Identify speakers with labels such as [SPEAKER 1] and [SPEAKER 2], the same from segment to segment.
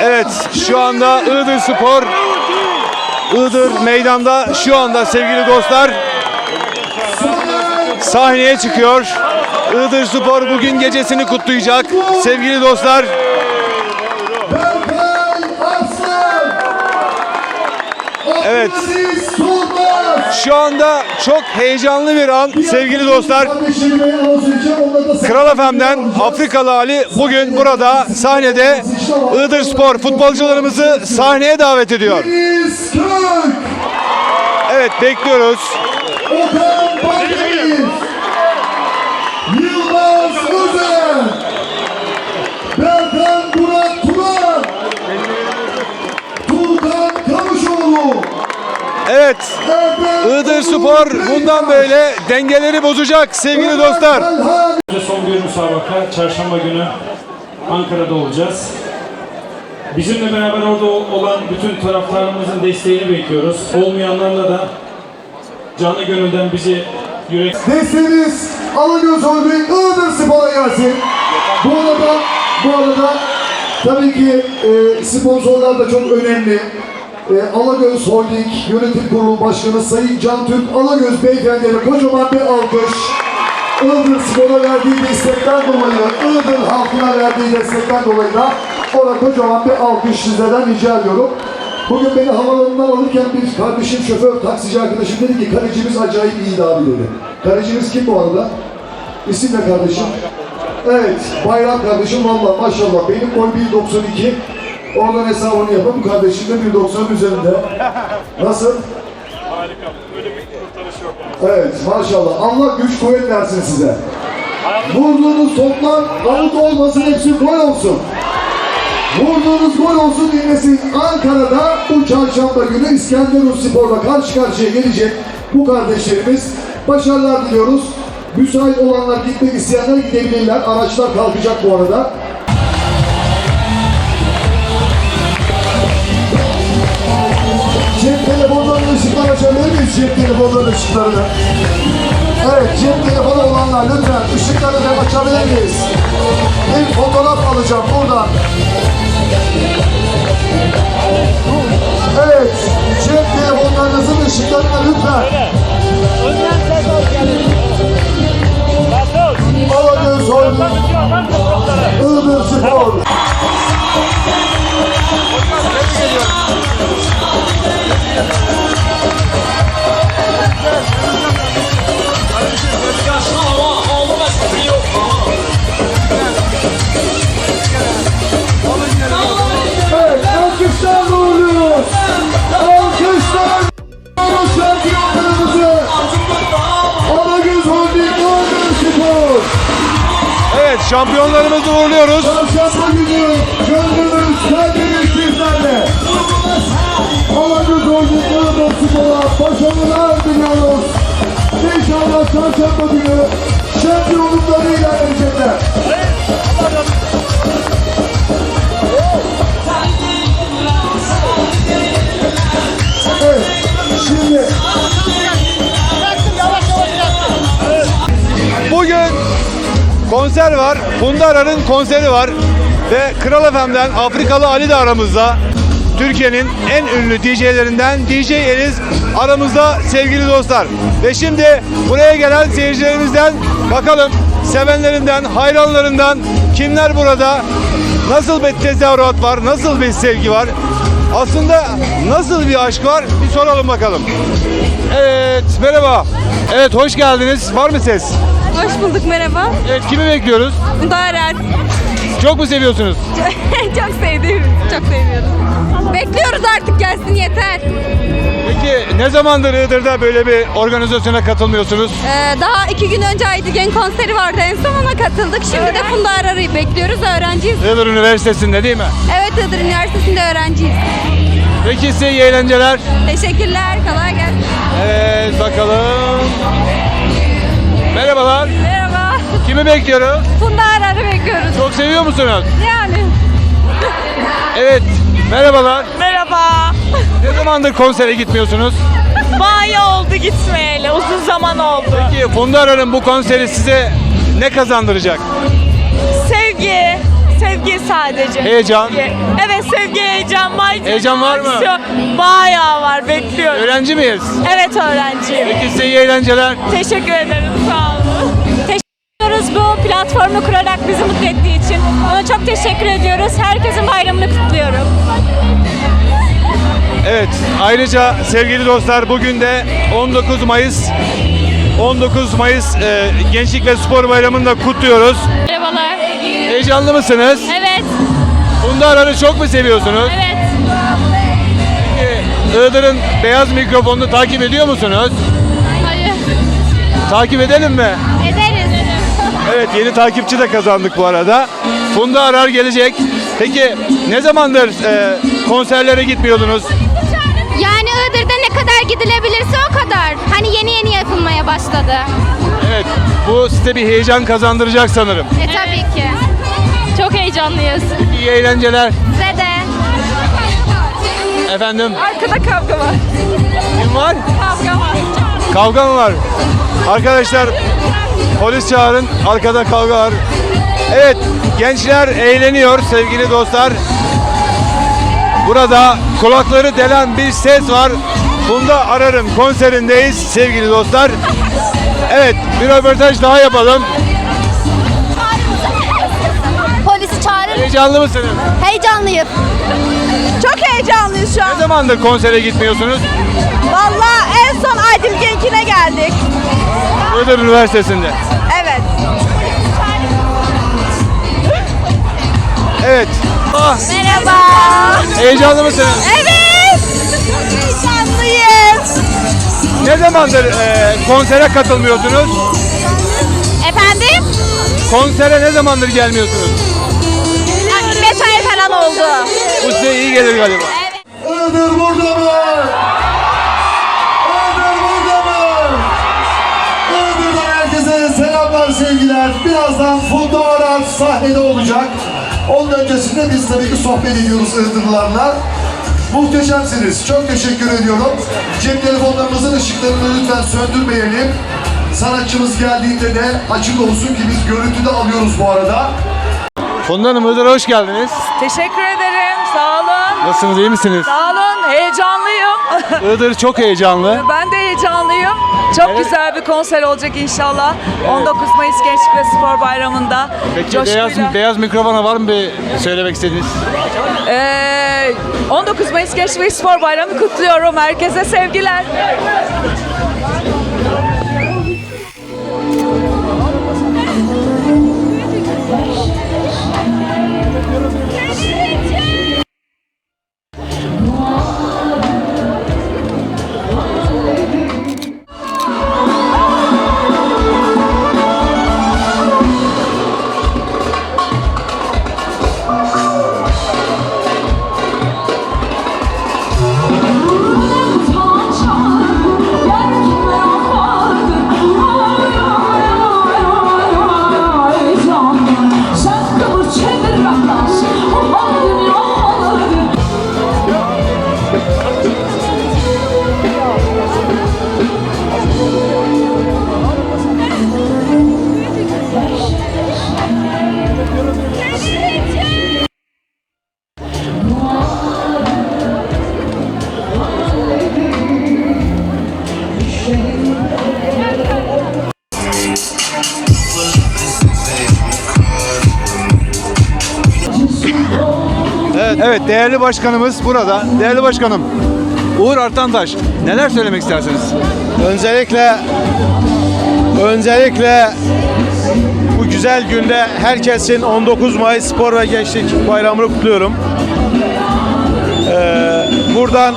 [SPEAKER 1] Evet şu anda Iğdır Spor Iğdır meydanda şu anda sevgili dostlar sahneye çıkıyor. Iğdır Spor bugün gecesini kutlayacak sevgili dostlar. Evet. Şu anda çok heyecanlı bir an sevgili dostlar. Kral FM'den Afrikalı Ali bugün burada sahnede Iğdır Spor futbolcularımızı sahneye davet ediyor. Evet bekliyoruz. Evet Iğdır Spor bundan böyle dengeleri bozacak sevgili dostlar.
[SPEAKER 2] Son bir müsabaka çarşamba günü Ankara'da olacağız. Bizimle beraber orada ol- olan bütün taraftarımızın desteğini bekliyoruz. Olmayanlarla da canı gönülden bizi yürek
[SPEAKER 3] Desteğiniz Alagöz Holding Iğdır Spor'a gelsin. Bu arada, bu arada tabii ki e, sponsorlar da çok önemli. E, Alagöz Holding Yönetim Kurulu Başkanı Sayın Can Türk Alagöz Beyefendi'ye kocaman bir alkış. Iğdır Spor'a verdiği destekten dolayı, Iğdır halkına verdiği destekten dolayı da ona kocaman bir alkış sizlerden rica ediyorum. Bugün beni havalanından alırken bir kardeşim, şoför, taksici arkadaşım dedi ki kalecimiz acayip iyiydi abi dedi. Kalecimiz kim bu arada? İsim ne kardeşim? Evet, Bayram kardeşim valla maşallah benim boy 1.92. Oradan hesabını yapın, kardeşim de 1.90 üzerinde. Nasıl? Evet maşallah. Allah güç kuvvet versin size. Vurduğunuz toplar avut olmasın hepsi gol olsun. Vurduğunuz gol olsun dinlesin. Ankara'da bu çarşamba günü İskenderun Spor'la karşı karşıya gelecek bu kardeşlerimiz. Başarılar diliyoruz. Müsait olanlar gitmek isteyenler gidebilirler. Araçlar kalkacak bu arada. Işıklarını açabilir miyiz? Cep telefonlarının ışıklarını. Evet, cep telefonu olanlar lütfen ışıkları da açabilir miyiz? Bir fotoğraf alacağım buradan. Evet, cep telefonlarınızın ışıklarını lütfen. Alagöz Holding, Iğdır Spor. Günü gönlümüz, kalbimiz sizlerle. Alagöz Holding, Iğdır Spor'a başarılar diliyoruz. İnşallah çarşamba günü şampiyonluklarıyla gelecekler. Evet,
[SPEAKER 1] Bugün konser var. Arar'ın konseri var. Ve Kral FM'den Afrikalı Ali de aramızda. Türkiye'nin en ünlü DJ'lerinden DJ Eliz aramızda sevgili dostlar. Ve şimdi buraya gelen seyircilerimizden bakalım sevenlerinden, hayranlarından kimler burada? Nasıl bir tezahürat var? Nasıl bir sevgi var? Aslında nasıl bir aşk var? Bir soralım bakalım. Evet, merhaba. Evet, hoş geldiniz. Var mı ses?
[SPEAKER 4] Hoş bulduk merhaba.
[SPEAKER 1] Evet, kimi bekliyoruz?
[SPEAKER 4] Daren.
[SPEAKER 1] Çok mu seviyorsunuz?
[SPEAKER 4] çok sevdiğim, çok seviyorum. Bekliyoruz artık gelsin yeter.
[SPEAKER 1] Peki ne zamandır Iğdır'da böyle bir organizasyona katılmıyorsunuz?
[SPEAKER 4] Ee, daha iki gün önce Aydıgen konseri vardı en son ona katıldık. Şimdi de Funda Arar'ı bekliyoruz öğrenciyiz.
[SPEAKER 1] Iğdır Üniversitesi'nde değil mi?
[SPEAKER 4] Evet Iğdır Üniversitesi'nde öğrenciyiz.
[SPEAKER 1] Peki size iyi eğlenceler.
[SPEAKER 4] Teşekkürler, kolay gelsin.
[SPEAKER 1] Evet bakalım. Merhabalar. Kimi bekliyoruz?
[SPEAKER 4] Funda Arar'ı bekliyoruz.
[SPEAKER 1] Çok seviyor musunuz?
[SPEAKER 4] Yani.
[SPEAKER 1] Evet. Merhabalar.
[SPEAKER 5] Merhaba.
[SPEAKER 1] Ne zamandır konsere gitmiyorsunuz?
[SPEAKER 5] Bayağı oldu gitmeyeli. Uzun zaman oldu.
[SPEAKER 1] Peki Funda Arar'ın bu konseri size ne kazandıracak?
[SPEAKER 5] Sevgi, sevgi sadece.
[SPEAKER 1] Heyecan.
[SPEAKER 5] Evet sevgi, heyecan, mayca.
[SPEAKER 1] Heyecan var mı?
[SPEAKER 5] Bayağı var, bekliyorum.
[SPEAKER 1] Öğrenci miyiz?
[SPEAKER 5] Evet öğrenciyim.
[SPEAKER 1] Peki size iyi eğlenceler.
[SPEAKER 5] Teşekkür ederim, sağ olun.
[SPEAKER 4] Ediyoruz bu platformu kurarak bizi mutlu ettiği için. Ona çok teşekkür ediyoruz. Herkesin bayramını kutluyorum.
[SPEAKER 1] Evet, ayrıca sevgili dostlar bugün de 19 Mayıs 19 Mayıs e, Gençlik ve Spor Bayramı'nı da kutluyoruz.
[SPEAKER 4] Merhabalar.
[SPEAKER 1] Heyecanlı mısınız?
[SPEAKER 4] Evet,
[SPEAKER 1] Funda Arar'ı çok mu seviyorsunuz?
[SPEAKER 4] evet.
[SPEAKER 1] Peki, Iğdır'ın beyaz mikrofonunu takip ediyor musunuz?
[SPEAKER 4] Hayır.
[SPEAKER 1] Takip edelim mi?
[SPEAKER 4] Ederiz.
[SPEAKER 1] Evet, yeni takipçi de kazandık bu arada. Funda Arar gelecek. Peki ne zamandır e, konserlere gitmiyordunuz?
[SPEAKER 6] Yani Iğdır'da ne kadar gidilebilirse o kadar. Hani yeni yeni yapılmaya başladı.
[SPEAKER 1] Evet, bu size bir heyecan kazandıracak sanırım.
[SPEAKER 6] E tabii ki.
[SPEAKER 4] Çok heyecanlıyız.
[SPEAKER 1] İyi eğlenceler.
[SPEAKER 6] Size de.
[SPEAKER 1] Efendim,
[SPEAKER 5] Arkada kavga var.
[SPEAKER 1] kim var?
[SPEAKER 5] Kavga var.
[SPEAKER 1] Kavga mı var? Arkadaşlar polis çağırın. Arkada kavga var. Evet gençler eğleniyor sevgili dostlar. Burada kulakları delen bir ses var. Funda Arar'ın konserindeyiz sevgili dostlar. Evet bir röportaj daha yapalım.
[SPEAKER 6] Polisi çağırın.
[SPEAKER 1] Heyecanlı mısınız?
[SPEAKER 6] Heyecanlıyım.
[SPEAKER 5] Çok heyecanlıyız şu
[SPEAKER 1] Ne zamandır konsere gitmiyorsunuz?
[SPEAKER 5] Valla en son Aydın Genkine geldik.
[SPEAKER 1] Iğdır Üniversitesi'nde.
[SPEAKER 5] Evet.
[SPEAKER 1] Evet. Ah,
[SPEAKER 5] Merhaba.
[SPEAKER 1] heyecanlı mısınız?
[SPEAKER 5] Evet. Heyecanlıyız.
[SPEAKER 1] Ne zamandır e, konsere katılmıyorsunuz?
[SPEAKER 6] Efendim?
[SPEAKER 1] Konsere ne zamandır gelmiyorsunuz?
[SPEAKER 5] 5 ay falan oldu.
[SPEAKER 1] Bu size iyi gelir galiba.
[SPEAKER 3] Iğdır burada mı? Sevgiler. Birazdan Funda Arar sahnede olacak. Onun öncesinde biz tabii ki sohbet ediyoruz Iğdırlılarla. Muhteşemsiniz. Çok teşekkür ediyorum. Cep telefonlarımızın ışıklarını lütfen söndürmeyelim. Sanatçımız geldiğinde de açık olsun ki biz görüntüde alıyoruz bu arada.
[SPEAKER 1] Funda Hanım Iğdır'a hoş geldiniz.
[SPEAKER 5] Teşekkür ederim. Sağ olun.
[SPEAKER 1] Nasılsınız iyi misiniz?
[SPEAKER 5] Sağ olun. Heyecanlıyım.
[SPEAKER 1] Iğdır çok heyecanlı.
[SPEAKER 5] Ben de. Çok
[SPEAKER 1] Evet.
[SPEAKER 5] güzel bir konser olacak inşallah. 19 Mayıs Gençlik ve Spor Bayramı'nda.
[SPEAKER 1] Peki
[SPEAKER 5] Coşkuyla.
[SPEAKER 1] beyaz, beyaz mikrofona var mı bir söylemek istediğiniz?
[SPEAKER 5] Ee, 19 Mayıs Gençlik ve Spor Bayramı kutluyorum. Herkese sevgiler.
[SPEAKER 1] Evet. Değerli başkanımız burada. Değerli başkanım Uğur Artantaş neler söylemek istersiniz?
[SPEAKER 7] Öncelikle öncelikle bu güzel günde herkesin 19 Mayıs Spor ve Gençlik Bayramı'nı kutluyorum. Ee, buradan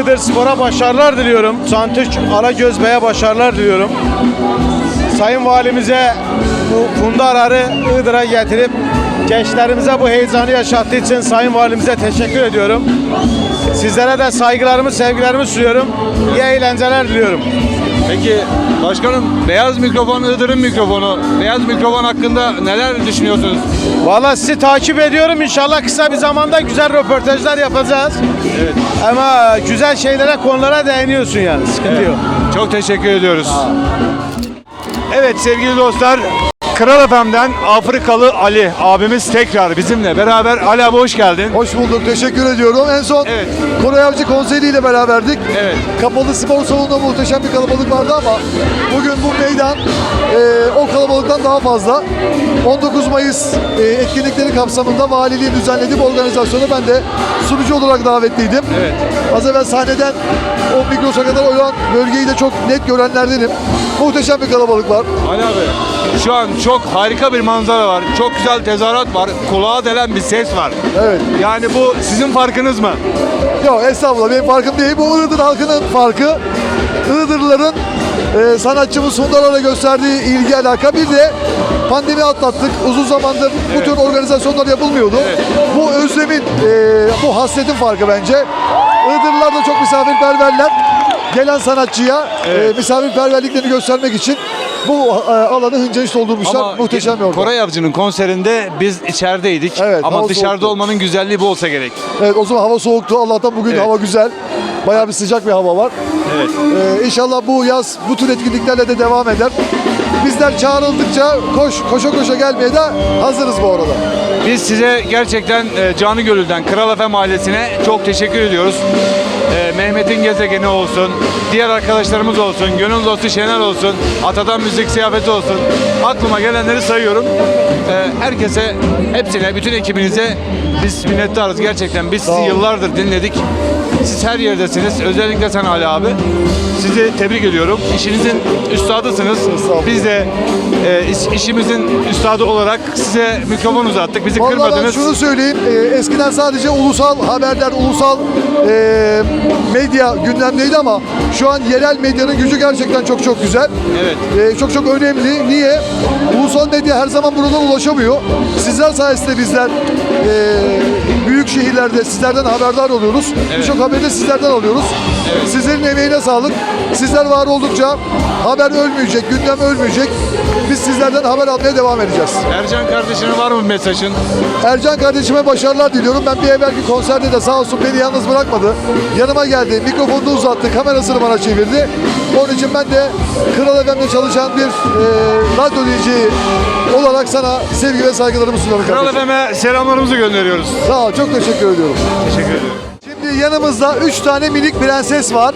[SPEAKER 7] Iğdır Spor'a başarılar diliyorum. Santüç Aragöz Bey'e başarılar diliyorum. Sayın Valimize bu Funda Arar'ı Iğdır'a getirip gençlerimize bu heyecanı yaşattığı için Sayın Valimize teşekkür ediyorum. Sizlere de saygılarımı, sevgilerimi sunuyorum. İyi eğlenceler diliyorum.
[SPEAKER 1] Peki başkanım beyaz mikrofon Iğdır'ın mikrofonu. Beyaz mikrofon hakkında neler düşünüyorsunuz?
[SPEAKER 7] Valla sizi takip ediyorum. İnşallah kısa bir zamanda güzel röportajlar yapacağız.
[SPEAKER 1] Evet.
[SPEAKER 7] Ama güzel şeylere, konulara değiniyorsun yani. Sıkıntı yok.
[SPEAKER 1] Çok teşekkür ediyoruz. Evet sevgili dostlar Kral FM'den Afrikalı Ali abimiz tekrar bizimle beraber. Ali abi hoş geldin.
[SPEAKER 3] Hoş bulduk. Teşekkür ediyorum. En son
[SPEAKER 1] Evet.
[SPEAKER 3] Koray Avcı konseriyle beraberdik.
[SPEAKER 1] Evet.
[SPEAKER 3] Kapalı spor salonunda muhteşem bir kalabalık vardı ama bugün bu meydan e, o kalabalıktan daha fazla. 19 Mayıs e, etkinlikleri kapsamında valiliğin düzenlediği bu organizasyona ben de sunucu olarak davetliydim.
[SPEAKER 1] Evet.
[SPEAKER 3] Az evvel sahneden o mikrosa kadar olan bölgeyi de çok net görenlerdenim. Muhteşem bir kalabalık var.
[SPEAKER 1] Ali abi şu an çok harika bir manzara var. Çok güzel tezahürat var. Kulağa delen bir ses var.
[SPEAKER 3] Evet.
[SPEAKER 1] Yani bu sizin farkınız mı?
[SPEAKER 3] Yok estağfurullah benim farkım değil. Bu Iğdır halkının farkı. Iğdırlıların e, sanatçımız Sundarlar'a gösterdiği ilgi alaka. Bir de pandemi atlattık. Uzun zamandır bu tür organizasyonlar yapılmıyordu. Bu özlemin, e, bu hasretin farkı bence. Iğdırlılar da çok misafirperverler. Gelen sanatçıya e, misafirperverliklerini göstermek için bu e, alanı hınca iş doldurmuşlar. Muhteşem bir ortam.
[SPEAKER 1] Koray Avcı'nın konserinde biz içerideydik.
[SPEAKER 3] Evet,
[SPEAKER 1] Ama dışarıda
[SPEAKER 3] soğuktu.
[SPEAKER 1] olmanın güzelliği bu olsa gerek.
[SPEAKER 3] Evet o zaman hava soğuktu. Allah'tan bugün
[SPEAKER 1] Evet.
[SPEAKER 3] hava güzel. Bayağı bir sıcak bir hava var.
[SPEAKER 1] Evet.
[SPEAKER 3] Ee, inşallah bu yaz bu tür etkinliklerle de devam eder. Bizler çağrıldıkça koş koşa koşa gelmeye de hazırız bu arada.
[SPEAKER 1] Biz size gerçekten e, canı gönülden Kral FM ailesine çok teşekkür ediyoruz. E, Mehmet'in gezegeni olsun, diğer arkadaşlarımız olsun, gönül dostu Şener olsun, Atadan Müzik Siyafeti olsun. Aklıma gelenleri sayıyorum. E, herkese, hepsine, bütün ekibinize biz minnettarız gerçekten. Biz sizi yıllardır dinledik. Siz her yerdesiniz. Özellikle sen Ali abi. Sizi tebrik ediyorum. İşinizin üstadısınız. Biz de e, iş- işimizin üstadı olarak size mikrofon uzattık. Bizi
[SPEAKER 3] Vallahi ben
[SPEAKER 1] kırmadınız.
[SPEAKER 3] şunu söyleyeyim. e, eskiden sadece ulusal haberler, ulusal e, medya gündemdeydi ama şu an yerel medyanın gücü gerçekten çok çok güzel.
[SPEAKER 1] Evet.
[SPEAKER 3] E, çok çok önemli. Niye? Ulusal medya her zaman buradan ulaşamıyor. Sizler sayesinde bizler e, büyük şehirlerde sizlerden haberdar oluyoruz. Birçok haberi de sizlerden alıyoruz. Sizlerin emeğine sağlık. Sizler var oldukça haber ölmeyecek, gündem ölmeyecek. Biz sizlerden haber almaya devam edeceğiz.
[SPEAKER 1] Ercan kardeşine var mı bir mesajın?
[SPEAKER 3] Ercan kardeşime başarılar diliyorum. Ben bir evvelki konserde de sağ olsun beni yalnız bırakmadı. Yanıma geldi, mikrofonunu uzattı, kamerasını bana çevirdi. Onun için ben de Kral FM'de çalışan bir e, radyo DJ olarak sana sevgi ve saygılarımı sunarım
[SPEAKER 1] Kral
[SPEAKER 3] kardeşim.
[SPEAKER 1] FM'e selamlarımızı gönderiyoruz.
[SPEAKER 3] Sağ ol, çok teşekkür ediyorum.
[SPEAKER 1] Teşekkür ediyorum.
[SPEAKER 3] Şimdi yanımızda 3 tane minik prenses var.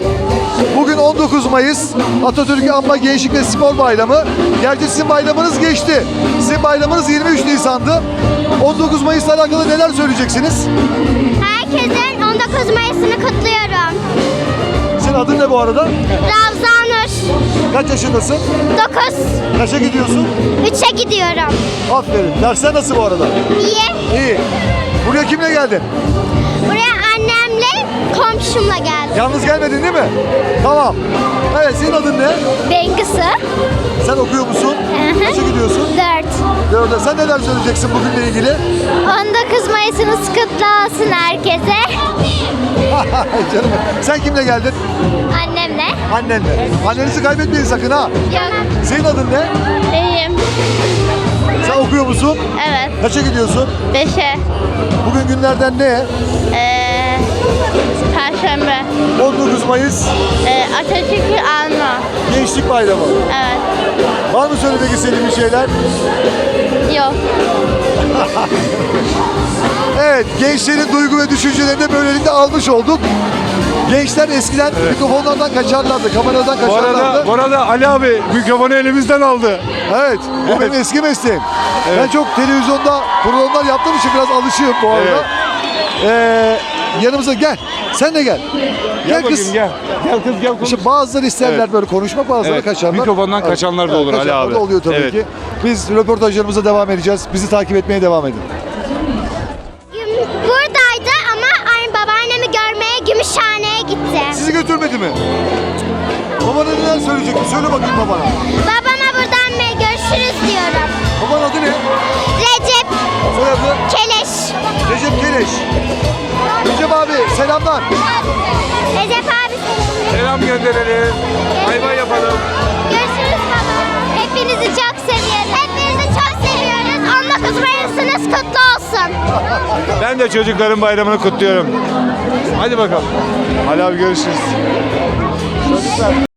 [SPEAKER 3] Bugün 19 Mayıs Atatürk Anma Gençlik ve Spor Bayramı. Gerçi sizin bayramınız geçti. Sizin bayramınız 23 Nisan'dı. 19 Mayıs'la alakalı neler söyleyeceksiniz?
[SPEAKER 6] Herkesin 19 Mayıs'ını kutluyorum.
[SPEAKER 3] Senin adın ne bu arada?
[SPEAKER 6] Ravzanur.
[SPEAKER 3] Kaç yaşındasın?
[SPEAKER 6] 9.
[SPEAKER 3] Kaça gidiyorsun?
[SPEAKER 6] 3'e gidiyorum.
[SPEAKER 3] Aferin. Dersler nasıl bu arada?
[SPEAKER 6] İyi.
[SPEAKER 3] İyi. Buraya kimle geldin?
[SPEAKER 6] Komşumla geldim.
[SPEAKER 3] Yalnız gelmedin değil mi? Tamam. Evet senin adın ne?
[SPEAKER 6] Bengısı.
[SPEAKER 3] Sen okuyor musun?
[SPEAKER 6] Hı hı.
[SPEAKER 3] Kaça gidiyorsun?
[SPEAKER 6] 4.
[SPEAKER 3] Dörde. Sen neler söyleyeceksin bugünle ilgili?
[SPEAKER 6] 19 Mayıs'ınız kutlu olsun herkese.
[SPEAKER 3] Canım. Sen kimle geldin?
[SPEAKER 6] Annemle.
[SPEAKER 3] Annenle. Annenizi kaybetmeyin sakın ha.
[SPEAKER 6] Yok.
[SPEAKER 3] Senin adın ne?
[SPEAKER 6] İyiyim.
[SPEAKER 3] Sen okuyor musun?
[SPEAKER 6] Evet.
[SPEAKER 3] Kaça gidiyorsun?
[SPEAKER 6] 5'e.
[SPEAKER 3] Bugün günlerden ne?
[SPEAKER 6] Ee, Perşembe.
[SPEAKER 3] 19 Mayıs
[SPEAKER 6] Ee, Atatürk'ü anma.
[SPEAKER 3] Gençlik Bayramı.
[SPEAKER 6] Evet.
[SPEAKER 3] Var mı söylemek istediğin bir şeyler?
[SPEAKER 6] Yok.
[SPEAKER 3] Evet, gençlerin duygu ve düşüncelerini de böylelikle almış olduk. Gençler eskiden mikrofonlardan kaçarlardı, kameradan
[SPEAKER 1] Bu
[SPEAKER 3] kaçarlardı.
[SPEAKER 1] arada, bu arada Ali abi mikrofonu elimizden aldı.
[SPEAKER 3] Evet, bu benim eski mesleğim. Ben çok televizyonda programlar yaptığım için biraz alışığım bu arada.
[SPEAKER 1] Evet.
[SPEAKER 3] Ee, yanımıza gel, sen de gel.
[SPEAKER 1] Gel,
[SPEAKER 3] kız.
[SPEAKER 1] bakayım gel. Gel kız gel konuş.
[SPEAKER 3] İşte bazıları isterler
[SPEAKER 1] Evet.
[SPEAKER 3] böyle konuşmak, bazıları
[SPEAKER 1] Evet,
[SPEAKER 3] kaçarlar.
[SPEAKER 1] mikrofondan kaçanlar da olur Ali
[SPEAKER 3] kaçanlar
[SPEAKER 1] abi.
[SPEAKER 3] da oluyor tabii
[SPEAKER 1] Evet.
[SPEAKER 3] ki. Biz röportajlarımıza devam edeceğiz. Bizi takip etmeye devam edin.
[SPEAKER 6] Buradaydı ama aynı babaannemi görmeye Gümüşhane'ye gitti.
[SPEAKER 3] Sizi götürmedi mi? Babana neler söyleyecektin? Söyle bakayım babana.
[SPEAKER 6] Babama
[SPEAKER 3] selamlar.
[SPEAKER 6] Recep abi
[SPEAKER 1] Selam gönderelim. Bay bay yapalım.
[SPEAKER 6] görüşürüz baba. Hepinizi çok seviyoruz. Hepinizi çok seviyoruz. 19 Mayıs'ınız kutlu olsun.
[SPEAKER 1] Ben de çocukların bayramını kutluyorum. Hadi bakalım. Ali abi görüşürüz.